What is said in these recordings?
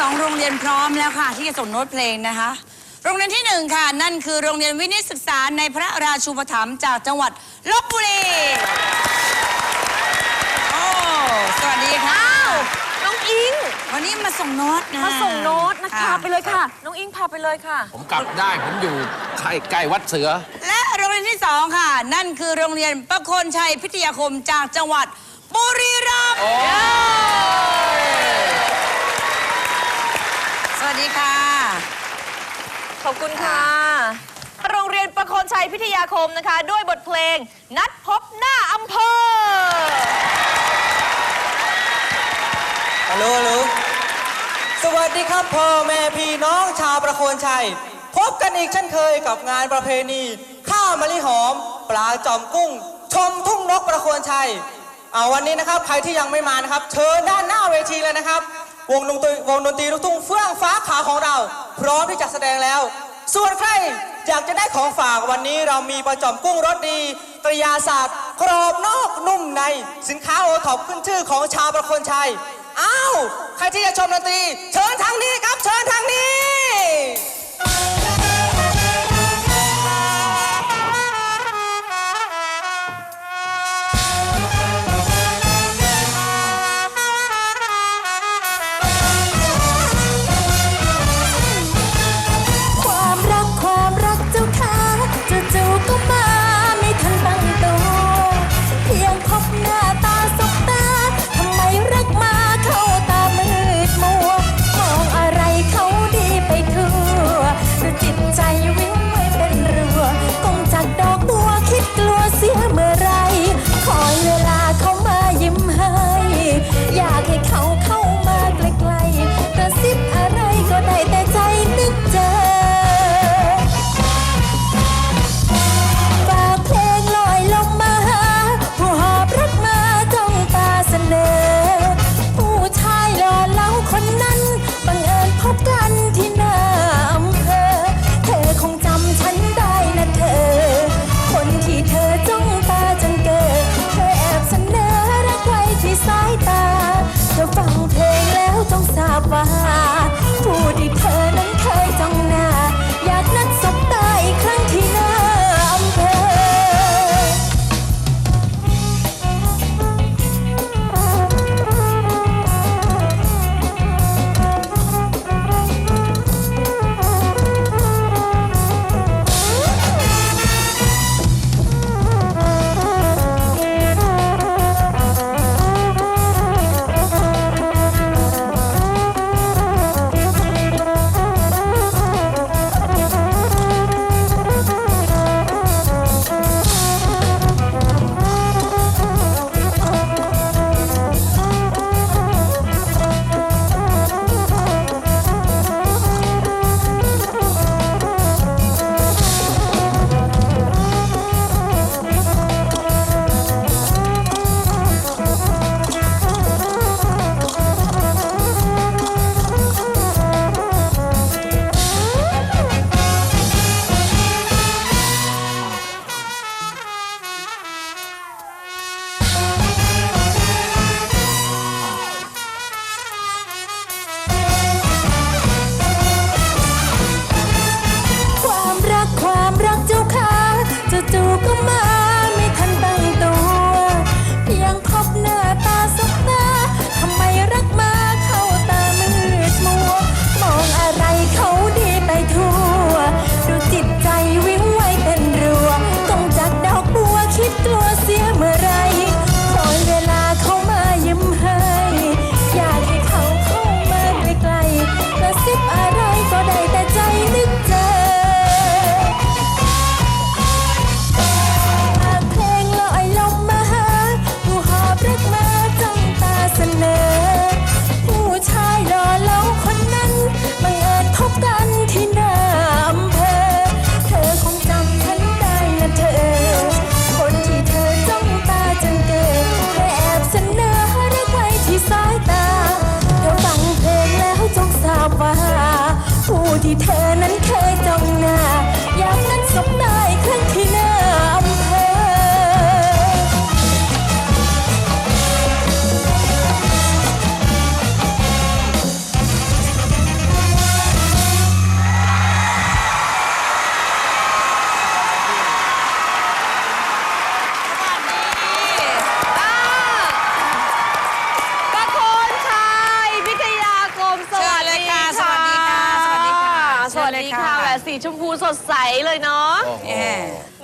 สองโรงเรียนพร้อมแล้วค่ะ ที่จะส่งโน้ตเพลงนะคะ โรงเรียนที่หนึ่งค่ะ นั่นคือโรงเรียนวินิตศึกษาในพระราชูปถัมภ์จากจังหวัดลบบุรีโอ้สวัสดีค่ะน้องอิงวันนี้มาส่งโน้ตนะมาส่งโน้ตนะคะ ไปเลยค่ะ น้องอิงพาไปเลยค่ะ ผมกลับได้ผมอยู่ใกล้ใกล้วัดเสือ และโรงเรียนที่สองค่ะ นั่นคือโรงเรียนประโคนชัยพิทยาคมจากจังหวัดบุรีรัมย์สวัสดีค่ะ ขอบคุณค่ะ โรงเรียนประโคนชัยพิทยาคมนะคะ ด้วยบทเพลงนัดพบหน้าอำเภอฮัลโหลฮัลโหลสวัสดีครับพ่อแม่พี่น้องชาวประโคนชัย พบกันอีกเช่นเคยกับงานประเพณี ข้าวมะลิหอม ปลาจอมกุ้ง ชมทุ่งนกประโคนชัยเอาวันนี้นะครับใครที่ยังไม่มานะครับ เชิญด้านหน้าเวทีเลยนะครับ วงดนตรีวงดนตรีลูกทุ่งเฟื่องฟ้าขาวของเรา พร้อมที่จะแสดงแล้ว ส่วนใครอยากจะได้ของฝากวันนี้เรามีปลาจอมกุ้งรสดี ตรยาศาสตร์กรอบนอกนุ่มใน สินค้าโอท็อปขึ้นชื่อของชาวประคนชัยอ้าวใครที่จะชมดนตรี เชิญทางนี้ครับเชิญทางนี้ ค่ะแหวนสีชมพูสดใสเลยเนาะ โอ้โหแย่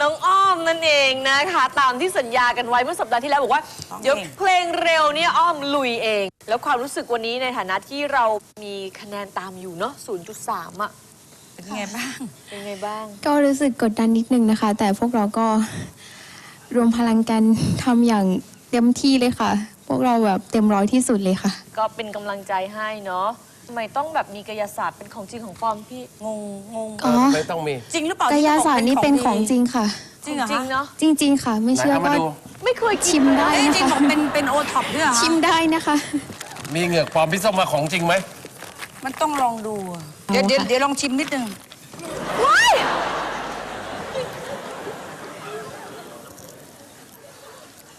น้องอ้อมนั่นเองนะคะ ตามที่สัญญากันไว้เมื่อสัปดาห์ที่แล้วบอกว่า ร้องเพลงเดี๋ยวเพลงเร็วเนี่ยอ้อมลุยเอง แล้วความรู้สึกวันนี้ในฐานะที่เรามีคะแนนตามอยู่เนาะ 0.3 อะ เป็นไงบ้าง เป็นไงบ้าง ก็รู้สึกกดดันนิดนึงนะคะ แต่พวกเราก็ รวมพลังกันทำอย่างเต็มที่เลยค่ะ พวกเราแบบเต็มร้อยที่สุดเลยค่ะ ก็เป็นกำลังใจให้เนาะ ทำไมต้องแบบมีกายศาสตร์เป็นของจริงของปลอมพี่งงงงอ๋อไม่ต้องมีจริงหรือเปล่ากายาศาสตร์นี่เป็นของจริงค่ะ จริงเหรอจริงคะเนาะจริง ๆ ค่ะ ไม่ไหนเชื่อเอามาก็ดู ไม่เคยกินชิมได้เอ้ยจริงนะบอกคะเป็นเป็นโอท็อปด้วยเหรอคะชิมได้นะคะมีเหงือกปลอมพี่ส้มมาของจริงไหมมันต้องลองดูอะเดี๋ยวเดี๋ยวเดี๋ยวลองชิมนิดนึงว้าย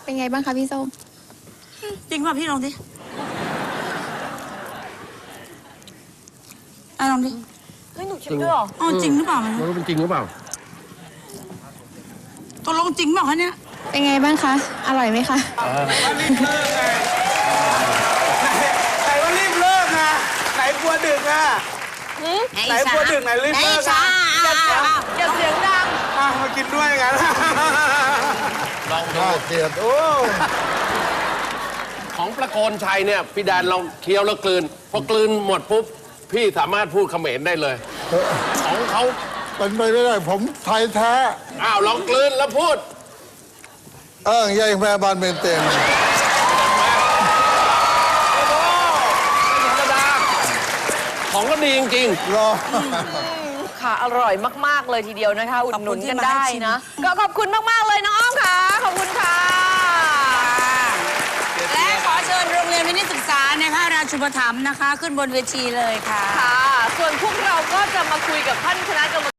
เป็นไงบ้างคะพี่ส้มจริงป่ะพี่ลองดิ อะลองดิเฮ้ยหนูชิมด้วยเหรอ อ๋อจริงหรือเปล่ามันไม่รู้เป็นจริงหรือเปล่า ตกลงจริงเปล่าคะเนี่ยเป็นไงบ้างคะ อร่อยไหมคะไหนว่ารีบเลิกไงไหนกลัวดึกอะไหนกลัวดึกไหนรีบเลิกช้าอะอย่าเสียงดังอะมากินด้วยกันลองดูเสียดโอ้ของประโคนชัยเนี่ยพี่แดนลองเคี้ยวแล้วกลืน พอกลืนหมดปุ๊บ พี่สามารถพูดเขมรได้เลย ของเขาเป็นไปไม่ได้ ผมไทยแท้ อ้าวลองกลืนแล้วพูด เอิ้งยายแม่บ้านเป็นเต็มธรรมดาของก็ดีจริงรอ ค่ะ อร่อยมาก ๆ เลยทีเดียวนะคะ อุดหนุนกันได้นะ ก็ขอบคุณมาก ๆ เลยน้องอ้อมค่ะ ขอบคุณค่ะและ ขอเชิญโรงเรียนวินิตศึกษาในพระราชุปถัมภ์นะคะ ขึ้นบนเวทีเลยค่ะ ค่ะ ส่วนพวกเราก็จะมาคุยกับท่านคณะกรรม